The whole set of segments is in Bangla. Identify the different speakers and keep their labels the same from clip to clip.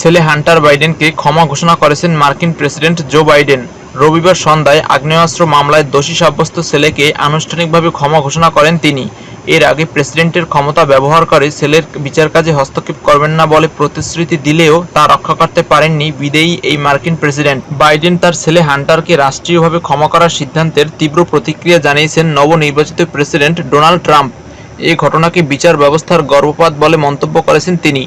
Speaker 1: ছেলে হান্টার বাইডেনকে ক্ষমা ঘোষণা করেছেন মার্কিন প্রেসিডেন্ট জো বাইডেন। রবিবার সন্ধ্যায় আগ্নেয়াস্ত্র মামলায় দোষী সাব্যস্ত ছেলেকে আনুষ্ঠানিকভাবে ক্ষমা ঘোষণা করেন তিনি। এর আগে প্রেসিডেন্টের ক্ষমতা ব্যবহার করে ছেলের বিচার কাজে হস্তক্ষেপ করবেন না বলে প্রতিশ্রুতি দিলেও তা রক্ষা করতে পারেননি বিদেয়ী এই মার্কিন প্রেসিডেন্ট। বাইডেন তার ছেলে হান্টারকে রাষ্ট্রীয়ভাবে ক্ষমা করার সিদ্ধান্তের তীব্র প্রতিক্রিয়া জানিয়েছেন নবনির্বাচিত প্রেসিডেন্ট ডোনাল্ড ট্রাম্প। এই ঘটনাকে বিচার ব্যবস্থার গর্ভপাত বলে মন্তব্য করেছেন তিনি।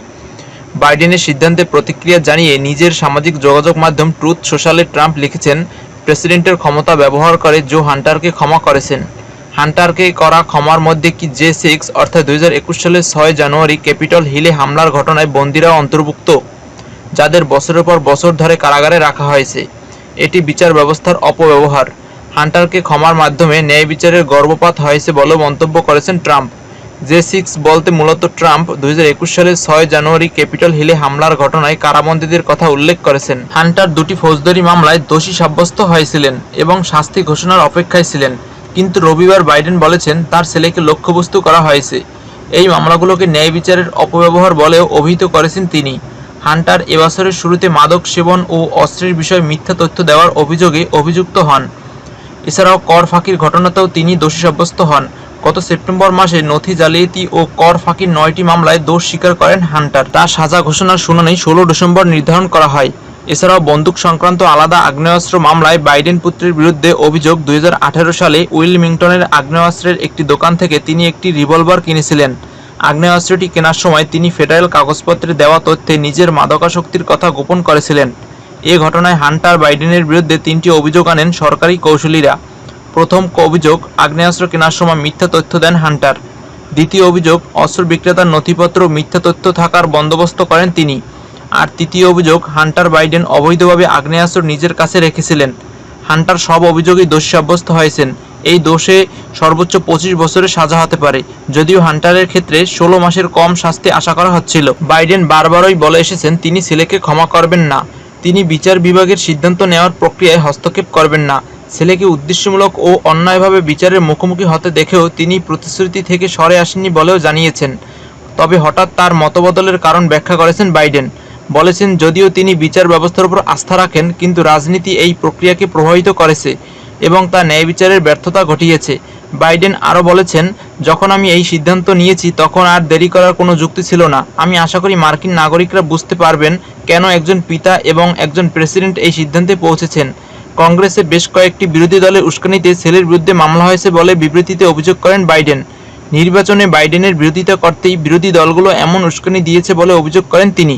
Speaker 1: বাইডেনের সিদ্ধান্তে প্রতিক্রিয়া জানিয়ে নিজের সামাজিক যোগাযোগ মাধ্যম ট্রুথ সোশ্যালে ট্রাম্প লিখেছেন, প্রেসিডেন্টের ক্ষমতা ব্যবহার করে জো হান্টারকে ক্ষমা করেছেন। হান্টারকে করা ক্ষমার মধ্যে কি জে সিক্স অর্থাৎ দু হাজার একুশ সালের ছয় জানুয়ারি ক্যাপিটল হিলে হামলার ঘটনায় বন্দিরাও অন্তর্ভুক্ত, যাদের বছরের পর বছর ধরে কারাগারে রাখা হয়েছে। এটি বিচার ব্যবস্থার অপব্যবহার। হান্টারকে ক্ষমার মাধ্যমে ন্যায় বিচারের গর্ভপাত হয়েছে বলেও মন্তব্য করেছেন ট্রাম্প। জে সিক্স বলতে মূলত ট্রাম্প দুই হাজার একুশ সালের ছয় জানুয়ারি ক্যাপিটল হিলে হামলার ঘটনায় কারাবন্দীদের কথা উল্লেখ করেছেন। হান্টার দুটি ফৌজদারি মামলায় দোষী সাব্যস্ত হয়েছিলেন এবং শাস্তি ঘোষণার অপেক্ষায় ছিলেন। কিন্তু রবিবার বাইডেন বলেছেন, তার ছেলেকে লক্ষ্যবস্তু করা হয়েছে। এই মামলাগুলোকে ন্যায় বিচারের অপব্যবহার বলেও অভিহিত করেছেন তিনি। হান্টার এবছরের শুরুতে মাদক সেবন ও অস্ত্রের বিষয়ে মিথ্যা তথ্য দেওয়ার অভিযোগে অভিযুক্ত হন। এছাড়াও কর ফাঁকির ঘটনাতেও তিনি দোষী সাব্যস্ত হন। গত সেপ্টেম্বর মাসে নথি জালিয়াতি ও কর ফাঁকির নয়টি মামলায় দোষ স্বীকার করেন হান্টার। তার সাজা ঘোষণার শুনানি ষোলো ডিসেম্বর নির্ধারণ করা হয়। এছাড়াও বন্দুক সংক্রান্ত আলাদা আগ্নেয়াস্ত্র মামলায় বাইডেন পুত্রের বিরুদ্ধে অভিযোগ দুই হাজার আঠেরো সালে উইলমিংটনের আগ্নেয়াস্ত্রের একটি দোকান থেকে তিনি একটি রিভলভার কিনেছিলেন। আগ্নেয়াস্ত্রটি কেনার সময় তিনি ফেডারেল কাগজপত্রে দেওয়া তথ্যে নিজের মাদকাসক্তির কথা গোপন করেছিলেন। এ ঘটনায় হান্টার বাইডেনের বিরুদ্ধে তিনটি অভিযোগ আনেন সরকারি কৌশলীরা প্রথম অভিযোগ, আগ্নেয়াস্ত্র কেনার সময় মিথ্যা তথ্য দেন হান্টার। দ্বিতীয় অভিযোগ, অস্ত্র বিক্রেতার নথিপত্র মিথ্যা তথ্য থাকার বন্দোবস্ত করেন তিনি। আর তৃতীয় অভিযোগ, হান্টার বাইডেন অবৈধভাবে আগ্নেয়াস্ত্র নিজের কাছে রেখেছিলেন। হান্টার সব অভিযোগেই দোষী সাব্যস্ত হয়েছেন। এই দোষে সর্বোচ্চ পঁচিশ বছরের সাজা হতে পারে। যদিও হান্টারের ক্ষেত্রে ষোলো মাসের কম শাস্তি আশা করা হচ্ছিল। বাইডেন বারবারই বলে এসেছেন, তিনি ছেলেকে ক্ষমা করবেন না। তিনি বিচার বিভাগের সিদ্ধান্ত নেওয়ার প্রক্রিয়ায় হস্তক্ষেপ করবেন না। ছেলেকে উদ্দেশ্যমূলক ও অন্যায়ভাবে বিচারের মুখোমুখি হতে দেখেও তিনি প্রতিশ্রুতি থেকে সরে আসেননি বলেও জানিয়েছেন। তবে হঠাৎ তার মতবদলের কারণ ব্যাখ্যা করেছেন বাইডেন। বলেছেন, যদিও তিনি বিচার ব্যবস্থার উপর আস্থা রাখেন, কিন্তু রাজনীতি এই প্রক্রিয়াকে প্রভাবিত করেছে এবং তা ন্যায় বিচারের ব্যর্থতা ঘটিয়েছে। বাইডেন আরও বলেছেন, যখন আমি এই সিদ্ধান্ত নিয়েছি, তখন আর দেরি করার কোনো যুক্তি ছিল না। আমি আশা করি মার্কিন নাগরিকরা বুঝতে পারবেন কেন একজন পিতা এবং একজন প্রেসিডেন্ট এই সিদ্ধান্তে পৌঁছেছেন। কংগ্রেসে বেশ কয়েকটি বিরোধী দলের উস্কানিতে সেলের বিরুদ্ধে মামলা হয়েছে বলে বিবৃতিতে অভিযোগ করেন বাইডেন। নির্বাচনে বাইডেনের বিরোধিতা করতেই বিরোধী দলগুলো এমন উস্কানি দিয়েছে বলে অভিযোগ করেন তিনি।